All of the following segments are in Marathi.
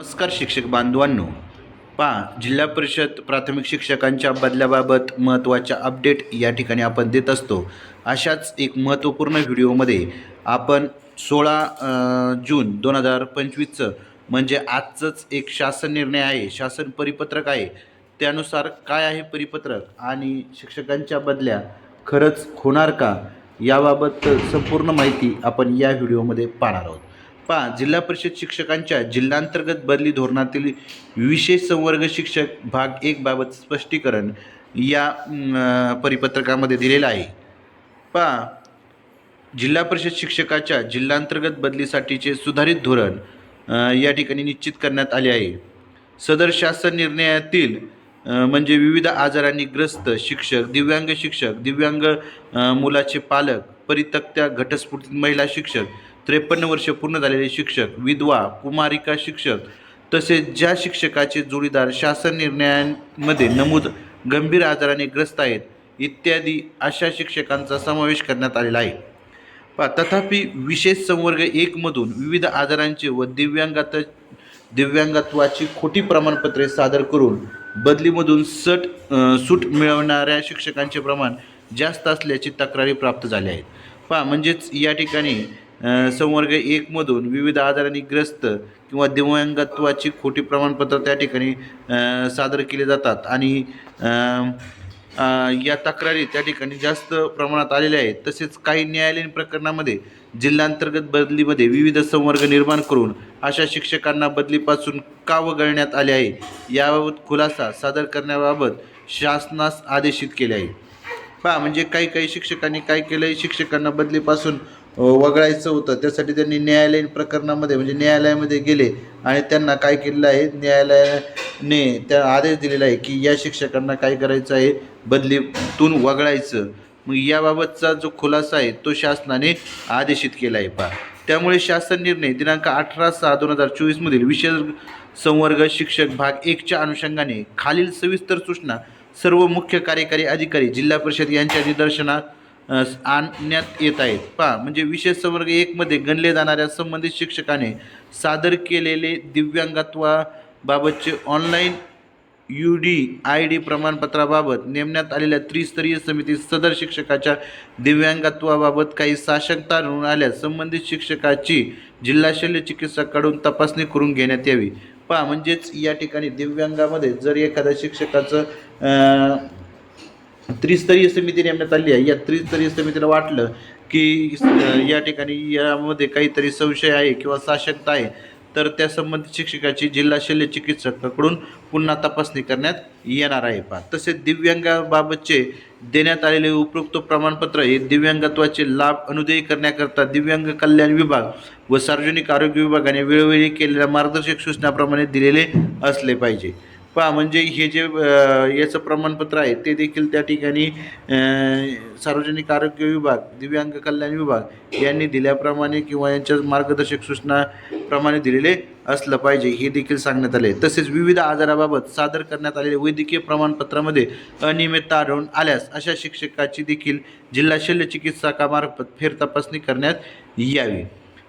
नमस्कार शिक्षक बांधवांनो. पा जिल्हा परिषद प्राथमिक शिक्षकांच्या बदल्याबाबत महत्त्वाच्या अपडेट या ठिकाणी आपण देत असतो. अशाच एक महत्त्वपूर्ण व्हिडिओमध्ये आपण सोळा जून दोन हजार पंचवीसचं म्हणजे आजचंच एक शासन निर्णय आहे. शासन परिपत्रक आहे. त्यानुसार काय आहे परिपत्रक आणि शिक्षकांच्या बदल्या खरंच होणार का? याबाबत संपूर्ण माहिती आपण या व्हिडिओमध्ये पाहणार आहोत. पहा जिल्हा परिषद शिक्षकांच्या जिल्हांतर्गत बदली धोरणातील विशेष संवर्ग शिक्षक भाग एक बाबत स्पष्टीकरण या परिपत्रकामध्ये दिलेलं आहे. पहा जिल्हा परिषद शिक्षकाच्या जिल्हांतर्गत बदलीसाठीचे सुधारित धोरण या ठिकाणी निश्चित करण्यात आले आहे. सदर शासन निर्णयातील म्हणजे विविध आजारांनी ग्रस्त शिक्षक दिव्यांग शिक्षक दिव्यांग मुलाचे पालक परितक्त्या घटस्फोटित महिला शिक्षक त्रेपन्न वर्ष पूर्ण झालेले शिक्षक विधवा कुमारिका शिक्षक तसेच ज्या शिक्षकाचे जोडीदार शासन निर्णयांमध्ये नमूद गंभीर आजाराने ग्रस्त आहेत इत्यादी अशा शिक्षकांचा समावेश करण्यात आलेला आहे. पा तथापि विशेष संवर्ग एकमधून विविध आजारांचे व दिव्यांगात दिव्यांगत्वाची खोटी प्रमाणपत्रे सादर करून बदलीमधून सट सूट मिळवणाऱ्या शिक्षकांचे प्रमाण जास्त असल्याची तक्रारी प्राप्त झाल्या आहेत. पहा म्हणजेच या ठिकाणी संवर्ग एकमधून विविध आजारांनी ग्रस्त किंवा दिव्यांगत्वाची खोटी प्रमाणपत्र त्या ठिकाणी सादर केले जातात. आणि या तक्रारी त्या ठिकाणी जास्त प्रमाणात आलेल्या आहेत. तसेच काही न्यायालयीन प्रकरणामध्ये जिल्हांतर्गत बदलीमध्ये विविध संवर्ग निर्माण करून अशा शिक्षकांना बदलीपासून का वगळण्यात आले आहे? याबाबत खुलासा सादर करण्याबाबत शासनास आदेशित केले आहे. पहा म्हणजे काही काही शिक्षकांनी काय केलं आहे शिक्षकांना बदलीपासून वगळायचं होतं. त्यासाठी त्यांनी न्यायालयीन प्रकरणामध्ये म्हणजे न्यायालयामध्ये गेले आणि त्यांना काय केलेलं आहे? न्यायालयाने त्या आदेश दिलेला आहे की या शिक्षकांना काय करायचं आहे? बदलीतून वगळायचं. मग याबाबतचा जो खुलासा आहे तो शासनाने आदेशित केला आहे पहा. त्यामुळे शासन निर्णय दिनांक अठरा सहा दोन हजार चोवीसमधील विशेष संवर्ग शिक्षक भाग एकच्या अनुषंगाने खालील सविस्तर सूचना सर्व मुख्य कार्यकारी अधिकारी जिल्हा परिषद यांच्या निदर्शनात आणण्यात येत आहेत. पहा म्हणजे विशेष संवर्ग एकमध्ये गणले जाणाऱ्या संबंधित शिक्षकाने सादर केलेले दिव्यांगत्वाबाबतचे online U D I D प्रमाणपत्राबाबत नेमण्यात आलेल्या त्रिस्तरीय समितीत सदर शिक्षकाच्या दिव्यांगत्वाबाबत काही साशंकता आढळून आल्यास संबंधित शिक्षकाची जिल्हा शल्य चिकित्सकाकडून तपासणी करून घेण्यात यावी. पहा म्हणजेच या ठिकाणी दिव्यांगामध्ये जर एखाद्या शिक्षकाचं त्रिस्तरीय समिती नेमण्यात आली आहे. या त्रिस्तरीय समितीला वाटलं की या ठिकाणी यामध्ये काहीतरी संशय आहे किंवा साशंकता आहे. तर त्या संबंधित शिक्षकाची जिल्हा शल्य चिकित्सकाकडून पुन्हा तपासणी करण्यात येणार आहे. पहा तसेच दिव्यांगाबाबतचे देण्यात आलेले उपरोक्त प्रमाणपत्र हे दिव्यांगत्वाचे लाभ अनुदयी करण्याकरता दिव्यांग कल्याण विभाग व सार्वजनिक आरोग्य विभागाने वेळोवेळी केलेल्या मार्गदर्शक सूचनाप्रमाणे दिलेले असले पाहिजे. पहा म्हणजे हे जे याचं प्रमाणपत्र आहे ते देखील त्या ठिकाणी सार्वजनिक आरोग्य विभाग दिव्यांग कल्याण विभाग यांनी दिल्याप्रमाणे किंवा यांच्या मार्गदर्शक सूचनाप्रमाणे दिलेले असलं पाहिजे हे देखील सांगण्यात आले. तसेच विविध आजाराबाबत सादर करण्यात आलेले वैद्यकीय प्रमाणपत्रामध्ये अनियमितता आढळून आल्यास अशा शिक्षकाची देखील जिल्हा शल्य चिकित्सकामार्फत फेरतपासणी करण्यात यावी.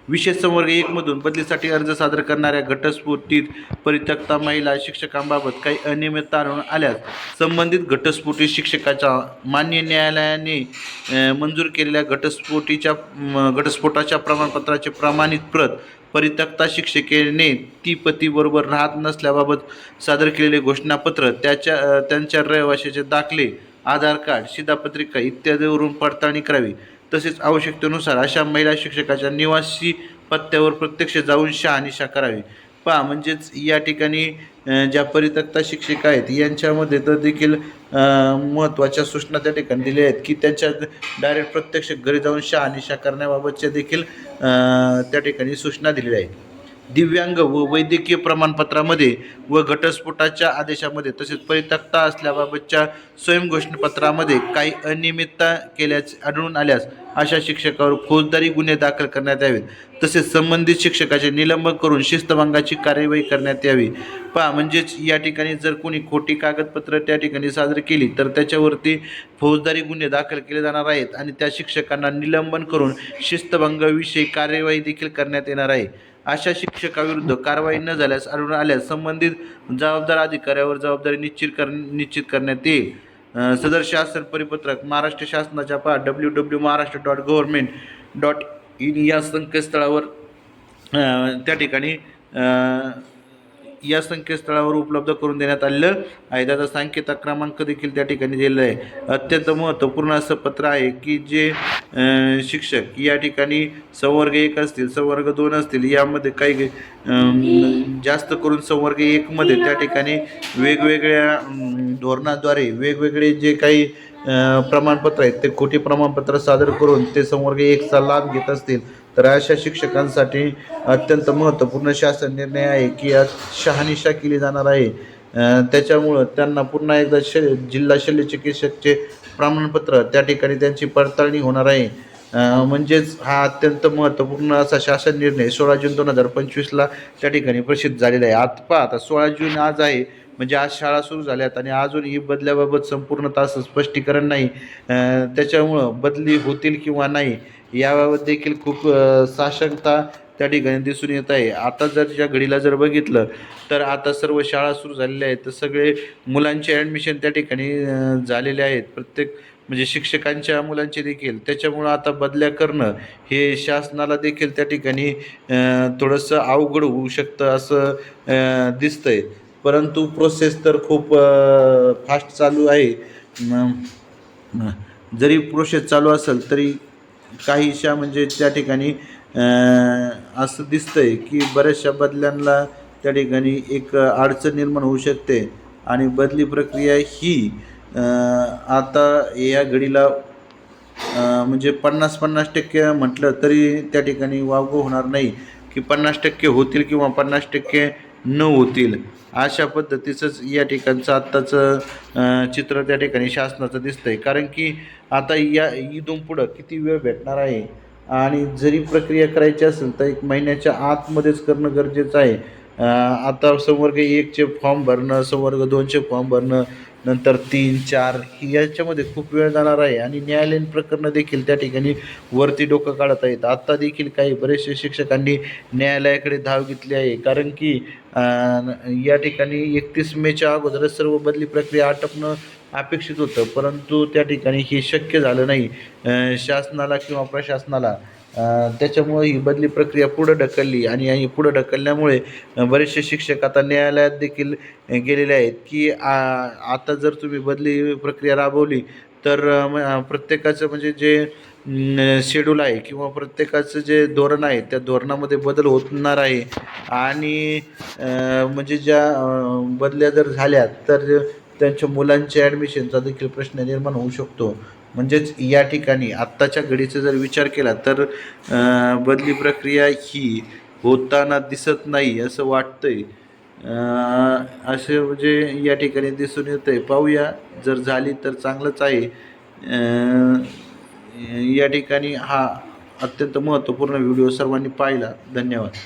विशेष संवर्ग एकमधून बदलीसाठी अर्ज सादर करणाऱ्या घटस्फोटीत परित्यक्ता महिला शिक्षकांबाबत काही अनियमितता आढळून आल्यास संबंधित घटस्फोटी शिक्षकाच्या मान्य न्यायालयाने मंजूर केलेल्या घटस्फोटीच्या घटस्फोटाच्या प्रमाणपत्राचे प्रमाणित प्रत परित्यक्ता शिक्षिकेने ती पतीबरोबर राहत नसल्याबाबत सादर केलेले घोषणापत्र त्याच्या त्यांच्या रहिवाशाचे दाखले आधार कार्ड शिधापत्रिका इत्यादीवरून पडताळणी करावी. तसेच आवश्यकतेनुसार अशा महिला शिक्षकाच्या निवासी पत्त्यावर प्रत्यक्ष जाऊन शहानिशा करावी. पहा म्हणजेच या ठिकाणी ज्या परित्यक्ता शिक्षिका आहेत यांच्यामध्ये तर देखील महत्त्वाच्या सूचना त्या ठिकाणी दिल्या आहेत की त्यांच्या डायरेक्ट प्रत्यक्ष घरी जाऊन शहानिशा करण्याबाबतच्या देखील त्या ठिकाणी सूचना दिलेल्या आहेत. दिव्यांग व वैद्यकीय प्रमाणपत्रामध्ये व घटस्फोटाच्या आदेशामध्ये तसेच परित्यक्ता असल्याबाबतच्या स्वयंघोषणपत्रामध्ये काही अनियमितता केल्याचे आढळून आल्यास अशा शिक्षकावर फौजदारी गुन्हे दाखल करण्यात यावेत. तसेच संबंधित शिक्षकाचे निलंबन करून शिस्तभंगाची कार्यवाही करण्यात यावी. पहा म्हणजेच या ठिकाणी जर कोणी खोटी कागदपत्र त्या ठिकाणी सादर केली तर त्याच्यावरती फौजदारी गुन्हे दाखल केले जाणार आहेत आणि त्या शिक्षकांना निलंबन करून शिस्तभंगाविषयी कार्यवाही देखील करण्यात येणार आहे. अशा शिक्षकाविरुद्ध कारवाई न झाल्यास आढळून आल्यास संबंधित जबाबदार अधिकाऱ्यावर जबाबदारी निश्चित कर निश्चित करण्यात येईल. सदर शासन परिपत्रक महाराष्ट्र शासनाच्या पहा W W Maharashtra dot government dot in या संकेतस्थळावर त्या ठिकाणी या संकेतस्थळावर उपलब्ध करून देण्यात आलेलं आहे. त्याचा सांकेता क्रमांक देखील त्या ठिकाणी दिलेला आहे. अत्यंत महत्त्वपूर्ण असं पत्र आहे की जे शिक्षक या ठिकाणी संवर्ग एक असतील संवर्ग दोन असतील यामध्ये काही जास्त करून संवर्ग एकमध्ये त्या ठिकाणी वेगवेगळ्या धोरणाद्वारे वेगवेगळे जे काही प्रमाणपत्र आहेत ते खोटी प्रमाणपत्र सादर करून ते संवर्ग एकचा लाभ घेत असतील. तर अशा शिक्षकांसाठी अत्यंत महत्त्वपूर्ण शासन निर्णय आहे की आज शहानिशा केली जाणार आहे. त्याच्यामुळं त्यांना पुन्हा एकदा श जिल्हा शल्य चिकित्सकचे प्रमाणपत्र त्या ठिकाणी त्यांची पडताळणी होणार आहे. म्हणजेच हा अत्यंत महत्त्वपूर्ण असा शासन निर्णय सोळा जून दोन हजार पंचवीसला त्या ठिकाणी प्रसिद्ध झालेला आहे. आता पहा आता सोळा जून आज आहे म्हणजे आज शाळा सुरू झाल्यात आणि अजून ही बदल्याबाबत संपूर्ण तास स्पष्टीकरण नाही. त्याच्यामुळं बदली होतील किंवा नाही याबाबत देखील खूप साशंकता त्या ठिकाणी दिसून येत आहे. आता जर ज्या घडीला जर बघितलं तर आता सर्व शाळा सुरू झालेल्या आहेत. तर सगळे मुलांचे ॲडमिशन त्या ठिकाणी झालेले आहेत. प्रत्येक म्हणजे शिक्षकांच्या मुलांचे देखील. त्याच्यामुळं आता बदल्या करणं हे शासनाला देखील त्या ठिकाणी थोडंसं अवघड होऊ शकतं असं दिसतं दिसतंय. परंतु प्रोसेस तर खूप फास्ट चालू आहे. जरी प्रोसेस चालू असेल तरी काहीशा म्हणजे त्या ठिकाणी असं दिसतं आहे की बऱ्याचशा बदल्यांना त्या ठिकाणी एक अडचण निर्माण होऊ शकते. आणि बदली प्रक्रिया ही आता या घडीला म्हणजे पन्नास पन्नास टक्के म्हटलं तरी त्या ठिकाणी वावगं होणार नाही. की पन्नास टक्के होतील किंवा पन्नास टक्के न होतील. अशा पद्धतीचंच या ठिकाणचं आत्ताचं चित्र त्या ठिकाणी शासनाचं दिसतंय. कारण की आता या इथून पुढं किती वेळ भेटणार आहे? आणि जरी प्रक्रिया करायची असेल तर एक महिन्याच्या आतमध्येच करणं गरजेचं आहे. आता संवर्ग एकचे फॉर्म भरणं संवर्ग दोनचे फॉर्म भरणं नंतर तीन चार याच्यामध्ये खूप वेळ जाणार आहे. आणि न्यायालयीन प्रकरणं देखील त्या ठिकाणी वरती डोकं काढत आहेत आत्ता देखील काही बरेचसे शिक्षकांनी न्यायालयाकडे धाव घेतली आहे. कारण की या ठिकाणी एकतीस मेच्या अगोदरच सर्व बदली प्रक्रिया आटपणं अपेक्षित होतं. परंतु त्या ठिकाणी हे शक्य झालं नाही. शासनाला किंवा प्रशासनाला त्याच्यामुळे ही बदली प्रक्रिया पुढं ढकलली आणि ही पुढं ढकलल्यामुळे बरेचसे शिक्षक आता न्यायालयात देखील गेलेले आहेत की आ- आता जर तुम्ही बदली प्रक्रिया राबवली तर म- प्रत्येकाचं म्हणजे जे शेड्यूल आहे किंवा प्रत्येकाचं जे धोरण आहे त्या धोरणामध्ये बदल होणार आहे. आणि म्हणजे ज्या बदल्या जर झाल्या तर त्यांच्या मुलांच्या ॲडमिशनचा देखील प्रश्न निर्माण होऊ शकतो. म्हणजेच या ठिकाणी आत्ताच्या घडीचा जर विचार केला तर बदली प्रक्रिया ही होताना दिसत नाही असं वाटतंय. असे म्हणजे या ठिकाणी दिसून येतं आहे पाहूया जर झाली तर चांगलंच आहे. या ठिकाणी हा अत्यंत महत्त्वपूर्ण व्हिडिओ सर्वांनी पाहिला. धन्यवाद.